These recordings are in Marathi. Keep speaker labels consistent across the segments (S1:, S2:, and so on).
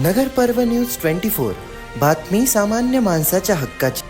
S1: नगर पर्व न्यूज ट्वेंटी फोर. बातमी सामान्य माणसाच्या हक्काची.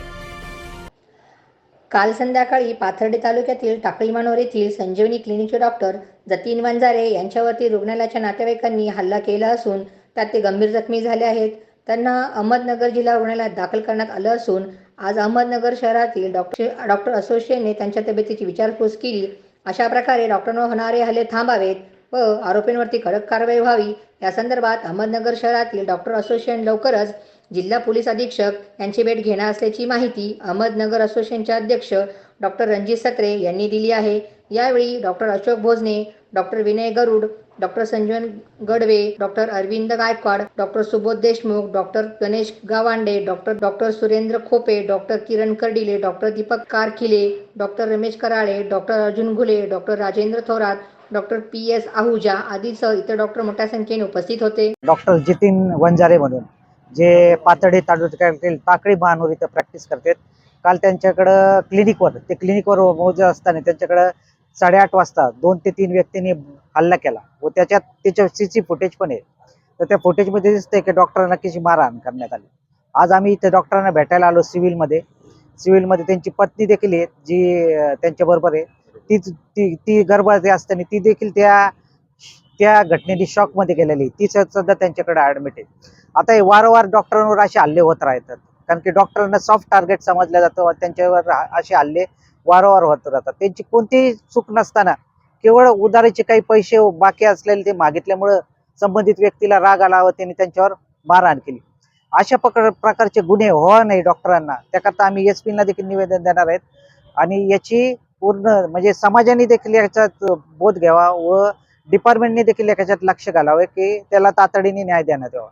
S2: काल संध्याकाळी पाथर्डी तालुक्यातील टाकळी येथील संजीवनी क्लिनिकचे डॉक्टर जतीन वंजारे यांच्यावरती रुग्णालयाच्या नातेवाईकांनी हल्ला केला असून त्यात ते गंभीर जखमी झाले आहेत. त्यांना अहमदनगर जिल्हा रुग्णालयात दाखल करण्यात आलं असून आज अहमदनगर शहरातील डॉक्टर डॉक्टर असोसिएशनने त्यांच्या तब्येतीची विचारपूस केली. अशा प्रकारे डॉक्टरांवर होणारे हल्ले थांबावेत. व आरोपींवरती कडक कारवाई व्हावी. या संदर्भात अहमदनगर शहरातील डॉक्टर असोसिएशन लवकरच जिल्हा पोलीस अधीक्षक यांची भेट घेणार असल्याची माहिती अहमदनगर असोसिएशनचे अध्यक्ष डॉक्टर रणजित सत्रे यांनी दिली आहे. यावेळी doctor Ashok Bhojane doctor Vinay Garud doctor Sanjivan Gadve doctor Arvind Gaikwad doctor Subodh Deshmukh doctor Ganesh Gawande doctor doctor Surendra Khope doctor Kiran Kardile doctor Deepak Karkhile doctor Ramesh Karale doctor Arjun Ghule doctor Rajendra Thorat doctor P S Ahuja आदीसह इतर डॉक्टर मोठ्या संख्येने उपस्थित होते.
S3: डॉक्टर जितीन वंजारे म्हणून जे पातळी तालुक्यातील टाकळी महानूर इथं प्रॅक्टिस करतात. काल त्यांच्याकडं क्लिनिकवर ते क्लिनिकवर मोजे असताना त्यांच्याकडं साडेआठ वाजता दोन ते तीन व्यक्तींनी हल्ला केला व त्याच्यात त्याच्या सी सी फुटेज पण आहे. तर त्या फुटेजमध्ये दिसतंय की डॉक्टरांना कशी मारहाण करण्यात आली. आज आम्ही इथे डॉक्टरांना भेटायला आलो सिव्हिलमध्ये. सिव्हिलमध्ये त्यांची पत्नी देखील आहे जी त्यांच्याबरोबर आहे. तीच ती ती गर्भवती असताना ती देखील त्या त्या घटनेने शॉकमध्ये गेलेली ती सध्या त्यांच्याकडे ऍडमिट आहे. आता हे वारंवार डॉक्टरांवर असे हल्ले होत राहतात. कारण की डॉक्टरांना सॉफ्ट टार्गेट समजलं जातं त्यांच्यावर असे हल्ले वारंवार होत राहतात. त्यांची कोणतीही चूक नसताना केवळ उधारीचे काही पैसे बाकी असलेले ते मागितल्यामुळं संबंधित व्यक्तीला राग आला व त्यांनी त्यांच्यावर मारहाण केली. अशा प्रकार प्रकारचे गुन्हे हो नाही डॉक्टरांना त्याकरता आम्ही एस पीला देखील निवेदन देणार आहेत. आणि याची पूर्ण म्हणजे समाजाने देखील याच्यात बोध घ्यावा व डिपार्टमेंटने देखील याच्यात लक्ष घालावे की त्याला तातडीने न्याय देण्यात यावा.